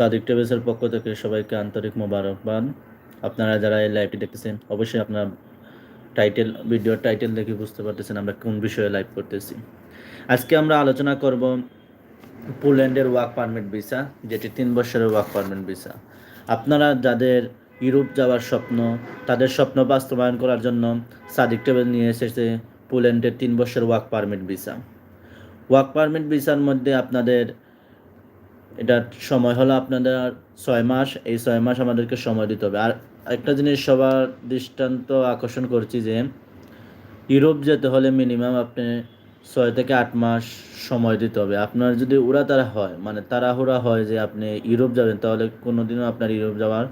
সাদিক ট্রেভেলসের পক্ষ থেকে সবাইকে আন্তরিক মোবারকবাদ আপনারা যারা এই লাইভটি দেখতেছেন, অবশ্যই আপনার টাইটেল ভিডিওর টাইটেল দেখে বুঝতে পারতেছেন আমরা কোন বিষয়ে লাইভ করতেছি। আজকে আমরা আলোচনা করব পোল্যান্ডের ওয়ার্ক পারমিট ভিসা যেটি তিন বছরের ওয়ার্ক পারমিট ভিসা আপনারা যাদের ইউরোপ যাওয়ার স্বপ্ন, তাদের স্বপ্ন বাস্তবায়ন করার জন্য সাদিক ট্রেভেল নিয়ে এসেছে পোল্যান্ডের তিন বছর work permit visa work permit ভিসার মধ্যে আপনাদের এটার সময় হলো আপনাদের ছয় মাস, এই ছয় মাস আমাদেরকে সময় দিতে হবে। আর একটা জিনিস সবার দৃষ্টান্ত আকর্ষণ করছি যে, ইউরোপ যেতে হলে মিনিমাম আপনি ছয় থেকে আট মাস সময় দিতে হবে। আপনার যদি উড়া তারা হয় মানে তাড়াহুড়া হয় যে আপনি ইউরোপ যাবেন, তাহলে কোনোদিনও আপনার ইউরোপ যাওয়ার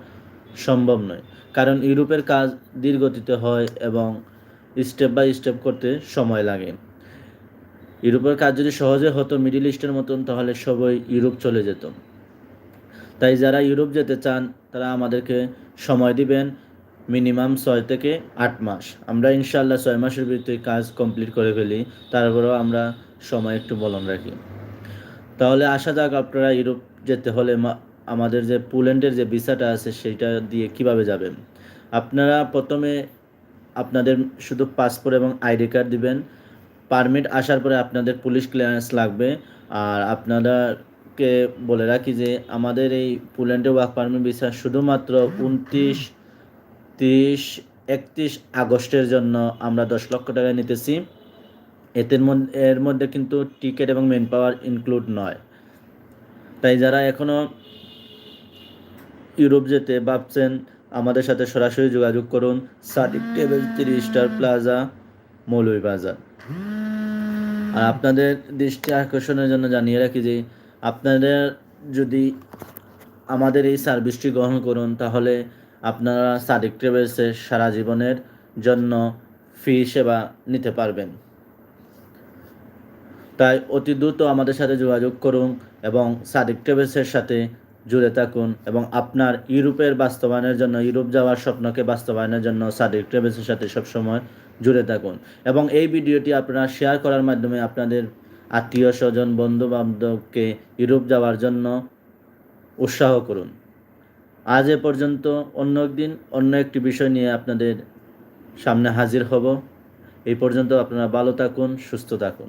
সম্ভব নয়। কারণ ইউরোপের কাজ ধীরগতিতে হয় এবং স্টেপ বাই স্টেপ করতে সময় লাগে। ইউরোপের কাজ যদি সহজে হতো, মিডিল ইস্টের মতন, তাহলে সবাই ইউরোপ চলে যেত। তাই যারা ইউরোপ যেতে চান, তারা আমাদেরকে সময় দিবেন মিনিমাম ছয় থেকে আট মাস। আমরা ইনশাল্লাহ ছয় মাসের ভিতরে কাজ কমপ্লিট করে ফেলি, তারপরেও আমরা সময় একটু বলন রাখি। তাহলে আসা যাক আপনারা ইউরোপ যেতে হলে আমাদের যে পোল্যান্ডের যে ভিসাটা আছে, সেইটা দিয়ে কীভাবে যাবেন? আপনারা প্রথমে আপনাদের শুধু পাসপোর্ট এবং আইডি কার্ড দিবেন। পারমিট আসার পরে আপনাদের পুলিশ ক্লিয়ারেন্স লাগবে। আর আপনাদেরকে বলে রাখি যে, আমাদের এই পোল্যান্ডে ওয়ার্ক পারমিট ভিসা শুধুমাত্র উনত্রিশ, তিরিশ, একত্রিশ আগস্টের জন্য আমরা দশ লক্ষ টাকা নিতেছি। এতের মধ্যে এর মধ্যে কিন্তু টিকিট এবং মেন পাওয়ার ইনক্লুড নয়। তাই যারা এখনও ইউরোপ যেতে ভাবছেন, আমাদের সাথে সরাসরি যোগাযোগ করুন। Sadiq table three star plaza, Moulvibazar. আর আপনাদের দৃষ্টি আকর্ষণের জন্য জানিয়ে রাখি যে আপনাদের যদি আমাদের এই সার্ভিসটি গ্রহণ করুন, তাহলে আপনারা সাদিক ট্রেভেলসের সারা জীবনের জন্য ফি সেবা নিতে পারবেন। তাই অতি দ্রুত আমাদের সাথে যোগাযোগ করুন এবং সাদিক ট্রেভেলসের সাথে জুড়ে থাকুন এবং আপনার ইউরোপের বাস্তবায়নের জন্য, ইউরোপ যাওয়ার স্বপ্নকে বাস্তবায়নের জন্য সাদিক ট্রেভেলসের সাথে সবসময় জুড়ে থাকুন। এবং এই ভিডিওটি আপনারা শেয়ার করার মাধ্যমে আপনাদের আত্মীয় স্বজন, বন্ধুবান্ধবকে ইউরোপ যাওয়ার জন্য উৎসাহ করুন। আজ এ পর্যন্ত অন্য একদিন অন্য একটি বিষয় নিয়ে আপনাদের সামনে হাজির হব। এই পর্যন্ত আপনারা ভালো থাকুন, সুস্থ থাকুন।